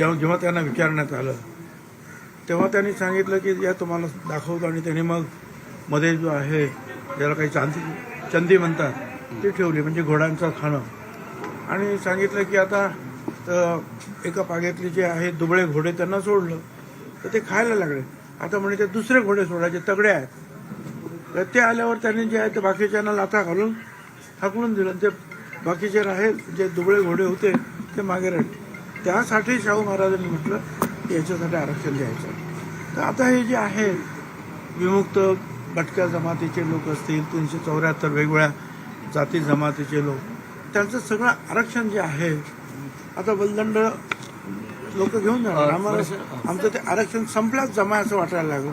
तेव्हा जेव्हा त्यांना विचारण्यात आलं तेव्हा त्यांनी सांगितलं की या तुम्हाला दाखवतो आणि त्यांनी मग मध्ये जो आहे ज्याला काही चांदी चंदी म्हणतात ती ठेवली म्हणजे घोड्यांचं खाणं. आणि सांगितलं की आता एका पाग्यातले जे आहे दुबळे घोडे त्यांना सोडलं तर ते खायला लागले. आता म्हणे ते दुसरे घोडे सोडायचे तगडे आहेत. तर ते आल्यावर त्यांनी जे आहे ते बाकीच्यांना लाथा घालून हाकलून दिलं. ते बाकीचे राहे जे दुबळे घोडे होते ते मागे राहिले. त्यासाठी शाहू महाराजांनी म्हटलं की याच्यासाठी आरक्षण द्यायचं. तर आता हे जे आहे विमुक्त भटक्या जमातीचे लोक असतील तीनशे चौऱ्याहत्तर वेगवेगळ्या जाती जमातीचे लोक त्यांचं सगळं आरक्षण जे आहे आता बलदंड लोक घेऊन जाणार. आम्हाला आमचं ते आरक्षण संपल्याच जमा असं वाटायला लागलं.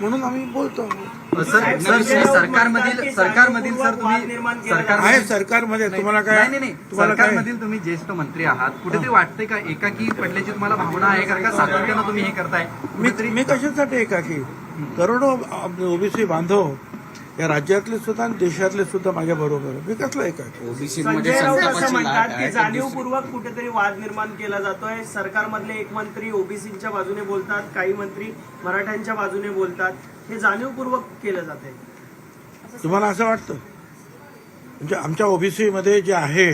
म्हणून आम्ही बोलतो. आहोत. सर सर सरकारमधील सरकारमधील सर तुम्ही सरकार आहे सरकारमध्ये तुम्हाला काय नाही नाही नाही. तुम्हाला काय सरकारमधील तुम्ही ज्येष्ठ मंत्री आहात. कुठेतरी वाटतंय का एकाकी पडल्याची तुम्हाला भावना आहे कारण का सातत्यानं तुम्ही हे करताय? मी कशासाठी एकाकी? करोडो ओबीसी बांधव या राज्यातले सुद्धा आणि देशातले सुद्धा माझ्या बरोबर आहे. मी कसला एकाकी ओबीसीमध्ये संजय राऊत असं म्हणतात की आहे जाणीवपूर्वक कुठेतरी वाद निर्माण केला जातोय. सरकारमधले एक मंत्री ओबीसीच्या बाजूने बोलतात काही मंत्री मराठ्यांच्या बाजूने बोलतात. हे जाणीवपूर्वक केलं जाते तुम्हाला असं वाटतं? म्हणजे आमच्या ओबीसी मध्ये जे आहे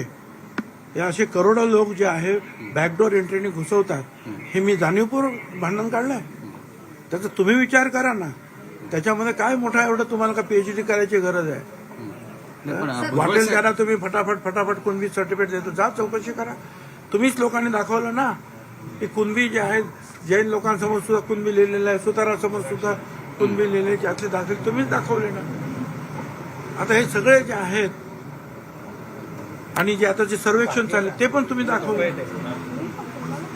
हे असे करोडो लोक जे आहे बॅकडोर एंट्रीने घुसवतात. हे मी जाणीवपूर्वक भांडण काढलंय? त्याचा तुम्ही विचार करा ना. त्याच्यामध्ये काय मोठा एवढं तुम्हाला का पीएचडी करायची गरज आहे? वाटेल त्याला तुम्ही फटाफट फटाफट कुणबी सर्टिफिकेट देतो. जा चौकशी करा. तुम्हीच लोकांनी दाखवलं ना की कुणबी जे आहेत जैन लोकांसमोर सुद्धा कुणबी लिहिलेलं आहे सुतारासमोर सुद्धा कुणबी लिहिलेले त्यातले दाखले तुम्हीच दाखवले ना. आता हे सगळे जे आहेत आणि जे आता जे सर्वेक्षण चालले ते पण तुम्ही दाखवले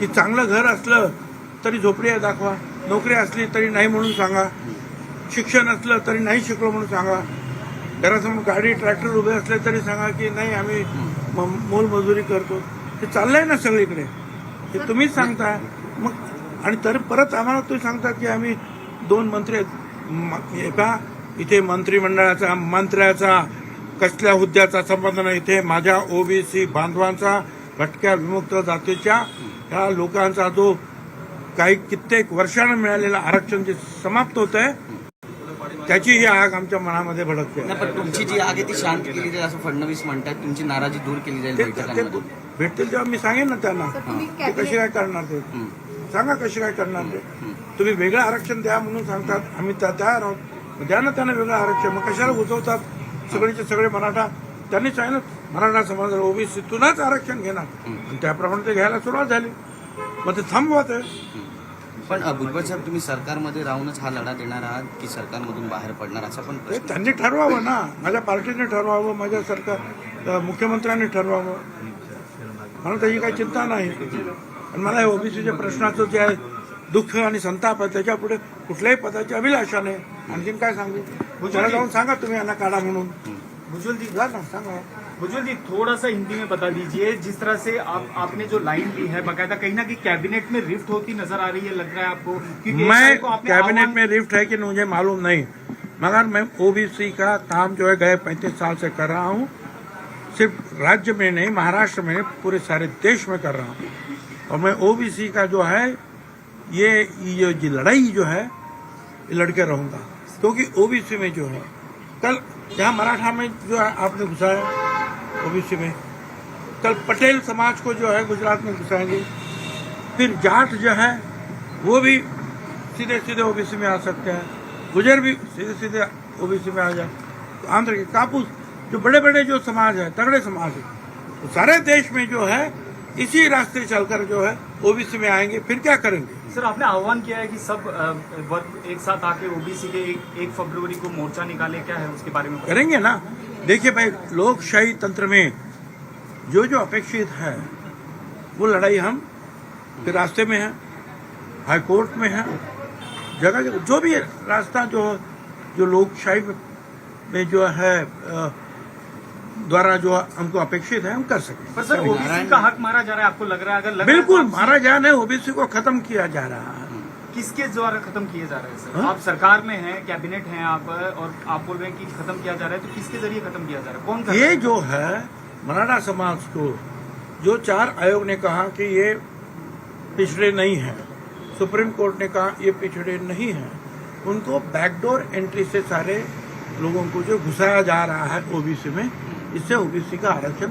की चांगलं घर असलं तरी झोपडी आहे दाखवा नोकरी असली तरी नाही म्हणून सांगा. शिक्षण असलं तरी नाही शिकलो म्हणून सांगा. घरासमोर गाडी ट्रॅक्टर उभे असले तरी सांगा की नाही आम्ही म- मोलमजुरी करतो. हे चाललंय ना सगळीकडे. हे तुम्हीच सांगता. मग आणि तर परत आम्हाला तुम्ही सांगता की आम्ही दोन मंत्री एका इथे मंत्रिमंडळाचा मंत्र्याचा कसल्या हुद्द्याचा संबंध नाही. इथे माझ्या ओबीसी बांधवांचा भटक्या विमुक्त जातीच्या ह्या लोकांचा जो काही कित्येक वर्षानं मिळालेलं आरक्षण जे समाप्त होत आहे त्याची ही आग आमच्या मनामध्ये भडकते. नाही, पण तुमची जी आग आहे ती शांत केली जाईल असं फडणवीस म्हणतात. तुमची नाराजी दूर केली जाईल ते ते बैठकांमधून भेटतील तेव्हा मी सांगेन ना त्यांना. ते कशी काय करणार ते? सांगा कशी काय करणार ते? तुम्ही वेगळं आरक्षण द्या म्हणून सांगतात. आम्ही त्या तयार आहोत मग द्या ना त्यांना वेगळं आरक्षण. मग कशाला घुसवतात सगळेचे सगळे मराठा. त्यांनी सांगितलं मराठा समाज ओबीसीतूनच आरक्षण घेणार. आणि त्याप्रमाणे ते घ्यायला सुरुवात झाली. मग ते थांबवा ते पण भुजबळ साहेब तुम्ही सरकारमध्ये राहूनच हा लढा देणार आहात की सरकारमधून बाहेर पडणार? असा पण ते त्यांनी ठरवावं ना. माझ्या पार्टीने ठरवावं माझ्या सरकार मुख्यमंत्र्यांनी ठरवावं. मला त्याची काही चिंता नाही. आणि मला ओबीसीच्या प्रश्नाचं जे आहे दुःख आणि संताप आहे त्याच्या पुढे कुठल्याही पदाची अभिलाषा नाही. आणखीन काय सांगू? त्याला जाऊन सांगा तुम्ही यांना काढा म्हणून. भुजबल जी जा ना सांगा. भुजबल जी थोड़ा सा हिंदी में बता दीजिए जिस तरह से आप आपने जो लाइन ली है बाकायदा कहीं ना कहीं कैबिनेट में रिफ्ट होती नज़र आ रही है लग रहा है आपको? मैं को कैबिनेट में रिफ्ट है कि मुझे मालूम नहीं। मगर मैं ओबीसी का काम जो है गए पैंतीस साल से कर रहा हूँ। सिर्फ़ राज्य में नहीं महाराष्ट्र में पूरे सारे देश में कर रहा हूँ। और मैं ओबीसी का जो है ये ये लड़ाई जो है ये लड़के रहूँगा। क्योंकि ओबीसी में जो है कल यहाँ मराठा में जो है आपने घुसाया ओबीसी में। कल पटेल समाज को जो है गुजरात में घुसाएँगे। फिर जाट जो है, वो भी सीधे सीधे ओबीसी में आ सकते हैं। गुजर भी सीधे सीधे ओबीसी में आ जाए। तो आंध्र के कापूस, जो बड़े बड़े जो समाज है, तगड़े समाज है तो सारे देश में जो है इसी रास्ते चलकर जो है ओबीसी में आएँगे फिर क्या करेंगे? सर आपने आह्वान किया है कि सब वर्ग एक साथ आके ओबीसी के एक, एक फरवरी को मोर्चा निकाले क्या है उसके बारे में करेंगे ना? देखिए भाई लोकशाही तंत्र में जो जो अपेक्षित है वो लड़ाई हम फिर रास्ते में है हाईकोर्ट में है जगह जगह जो भी रास्ता जो जो लोकशाही में जो है अ, द्वारा जो हमको अपेक्षित है हम कर सकें पर सर ओबीसी का हक मारा जा रहा है आपको लग रहा है? अगर लग रहा है बिल्कुल तो मारा जाए नहीं ओबीसी को खत्म किया जा रहा है। किसके द्वारा खत्म किए जा रहे हैं सर? हाँ? आप सरकार में हैं कैबिनेट हैं आप और आप बोल रहे हैं कि खत्म किया जा रहा है तो किसके ज़रिए खत्म किया जा रहा है? कौन ये है? जो है मराठा समाज को जो चार आयोग ने कहा कि ये पिछड़े नहीं है सुप्रीम कोर्ट ने कहा ये पिछड़े नहीं है उनको बैकडोर एंट्री से सारे लोगों को जो घुसाया जा रहा है ओबीसी में इससे ओबीसी का आरक्षण